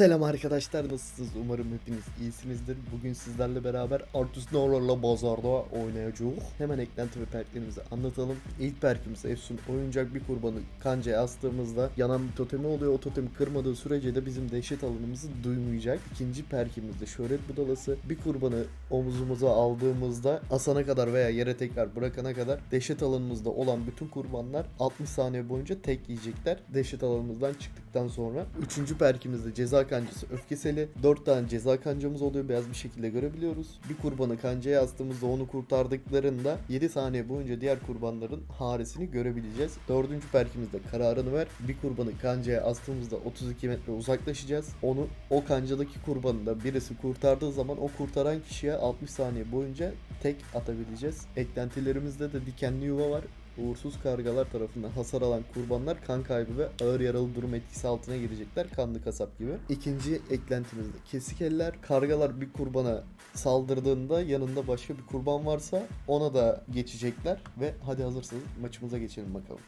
Selam arkadaşlar nasılsınız? Umarım hepiniz iyisinizdir. Bugün sizlerle beraber Artus Norror'la Bazar'da oynayacağız. Hemen eklenti ve perklerimizi anlatalım. İlk perkimiz Efsun oyuncak bir kurbanı kancaya astığımızda yanan bir totemi oluyor. O totemi kırmadığı sürece de bizim dehşet alanımızı duymayacak. İkinci perkimiz de şöhret budalası. Bir kurbanı omuzumuza aldığımızda asana kadar veya yere tekrar bırakana kadar dehşet alanımızda olan bütün kurbanlar 60 saniye boyunca tek yiyecekler. Dehşet alanımızdan çıktıktan sonra. Üçüncü perkimizde ceza kancası öfkeseli. 4 tane ceza kancamız oluyor. Beyaz bir şekilde görebiliyoruz. Bir kurbanı kancaya astığımızda onu kurtardıklarında 7 saniye boyunca diğer kurbanların haresini görebileceğiz. Dördüncü perkimizde kararını ver. Bir kurbanı kancaya astığımızda 32 metre uzaklaşacağız. Onu o kancadaki kurbanı da birisi kurtardığı zaman o kurtaran kişiye 60 saniye boyunca tek atabileceğiz. Eklentilerimizde de dikenli yuva var. Uğursuz kargalar tarafından hasar alan kurbanlar kan kaybı ve ağır yaralı durum etkisi altına girecekler. Kanlı kasap gibi. İkinci eklentimizde kesik eller. Kargalar bir kurbana saldırdığında yanında başka bir kurban varsa ona da geçecekler. Ve hadi hazırsanız maçımıza geçelim bakalım.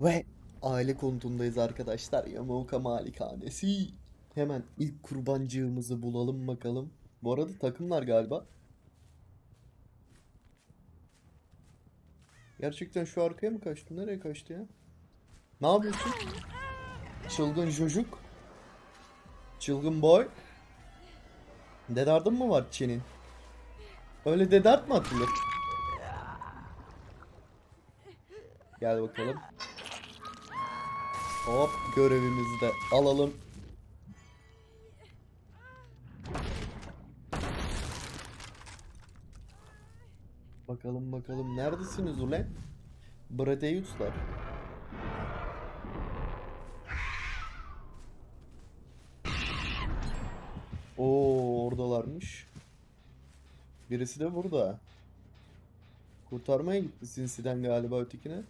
Ve aile konutundayız arkadaşlar. Yamauka Malikanesi. Hemen ilk kurbancığımızı bulalım bakalım. Bu arada takımlar galiba. Gerçekten şu arkaya mı kaçtı? Nereye kaçtı ya? Ne yapıyorsun? Çılgın çocuk. Çılgın boy. Dedardın mı var Çin'in? Öyle dedart mı atılır? Gel bakalım. Hop görevimizi de alalım. Bakalım bakalım neredesiniz ulan? Bradeus'lar. Oo oradalarmış. Birisi de burada. Kurtarmaya gitti Sinsi'den galiba ötekine.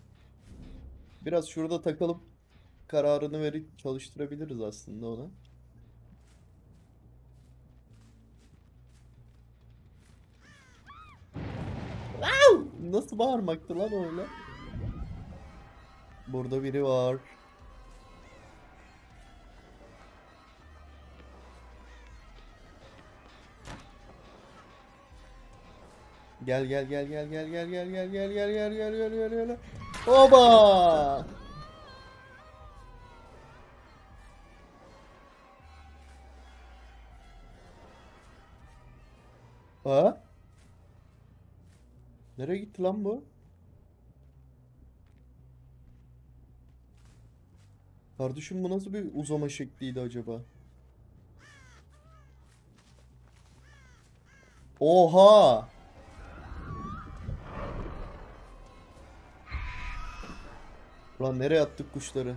Biraz şurada takılıp kararını verip çalıştırabiliriz aslında ona. Nasıl bağırmaktı lan öyle? Burada biri var. Gel gel gel gel gel gel gel gel gel gel gel gel gel gel gel. Oba! Ha? Nereye gitti lan bu? Kardeşim bu nasıl bir uzama şekliydi acaba? Oha! Lan nereye attık kuşları?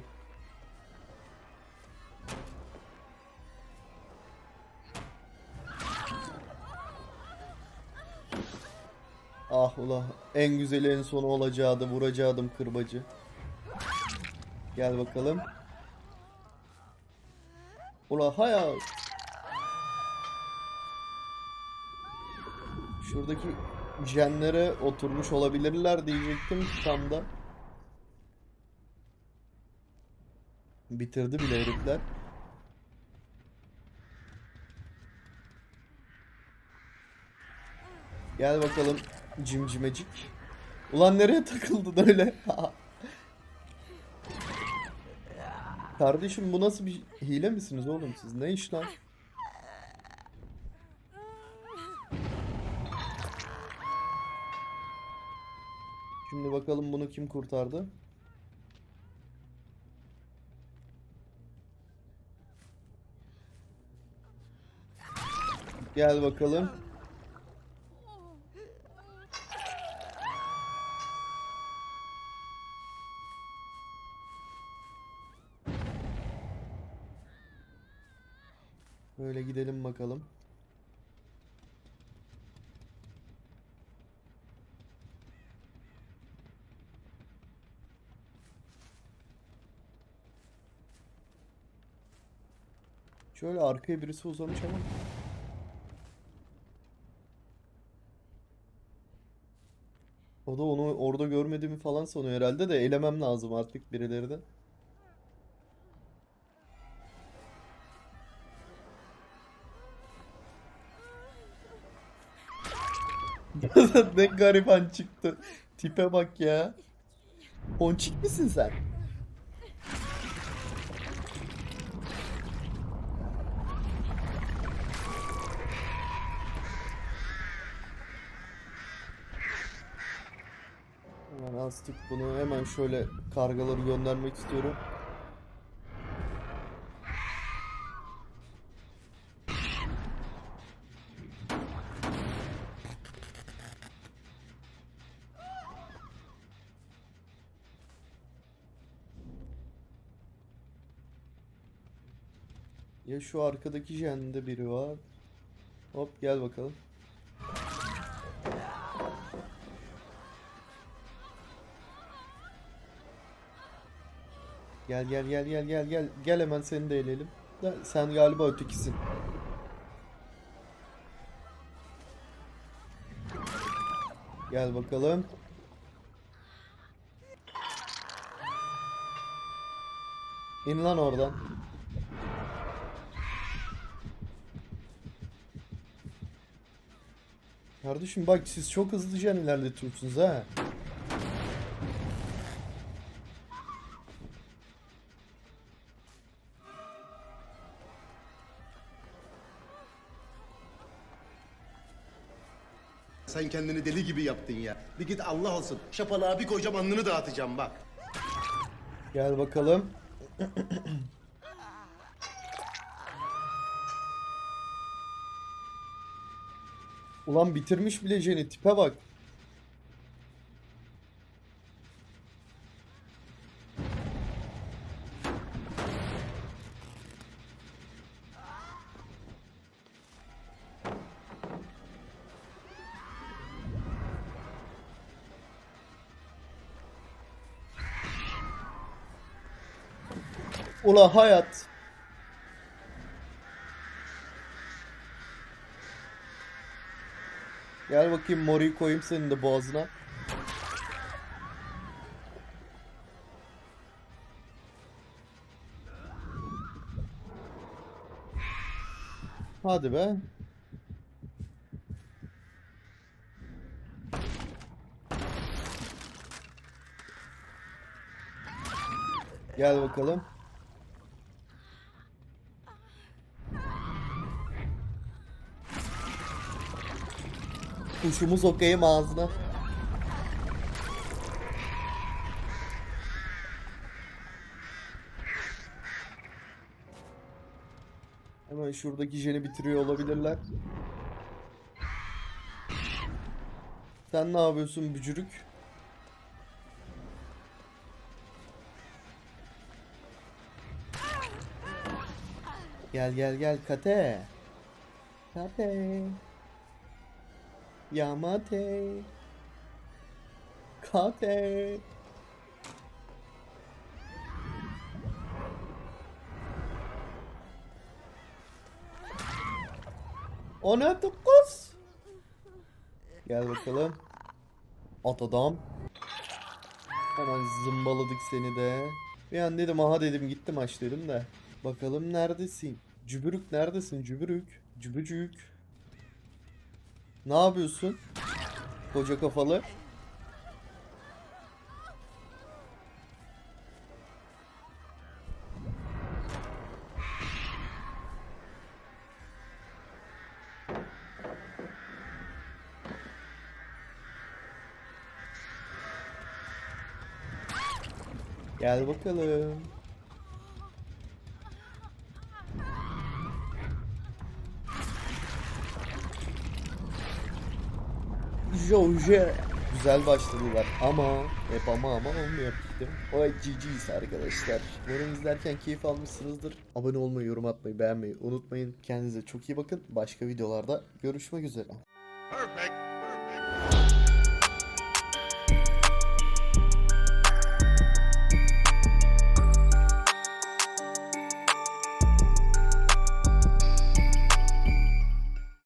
Ula en güzeli en sonu olacaktı vuracaktım kırbacı. Gel bakalım. Ula hayal. Şuradaki jenlere oturmuş olabilirler diyecektim tam da. Bitirdi bile herifler. Gel bakalım cimcimecik. Ulan nereye takıldın öyle? Kardeşim bu nasıl bir hile misiniz oğlum siz? Ne iş lan? Şimdi bakalım bunu kim kurtardı? Gel bakalım. Gidelim bakalım. Şöyle arkaya birisi uzamış ama. O da onu orada görmediğimi falan sanıyor herhalde de elemem lazım artık birileri de. Ne gariban çıktı. Tipe bak ya. Ponçik misin sen? Hemen astık bunu. Hemen şöyle kargaları göndermek istiyorum. Ya şu arkadaki jende biri var. Hop gel bakalım. Gel gel gel gel gel gel. Gel hemen seni de eleyelim. Da sen galiba ötekisin. Gel bakalım. İn lan oradan. Kardeşim bak siz çok hızlıca ilerletiyorsunuz ha. Sen kendini deli gibi yaptın ya. Bir git Allah olsun. Şapalığa bir koyacağım alnını dağıtacağım bak. Gel bakalım. Ulan bitirmiş bile Jen'i tipe bak. Ula hayat. Gel bakayım moriyi koyayım senin de boğazına. Hadi be. Gel bakalım. Kuşumu sokayım ağzına. Hemen şuradaki jeni bitiriyor olabilirler. Sen ne yapıyorsun bücürük? Gel gel gel kate. Kate. Yamate. Kate. O ne kız? Gel bakalım. At adam. Hemen zımbaladık seni de. Bir an dedim aha dedim gittim aç dedim de. Bakalım neredesin? Cübürük neredesin cübürük? Cübücük. Ne yapıyorsun? Koca kafalı. Gel bakalım. Joje. Güzel başladılar ama hep ama ama olmuyor işte. O GG'yiz arkadaşlar. Umarım izlerken keyif almışsınızdır. Abone olmayı, yorum atmayı, beğenmeyi unutmayın. Kendinize çok iyi bakın. Başka videolarda görüşmek üzere. Perfect.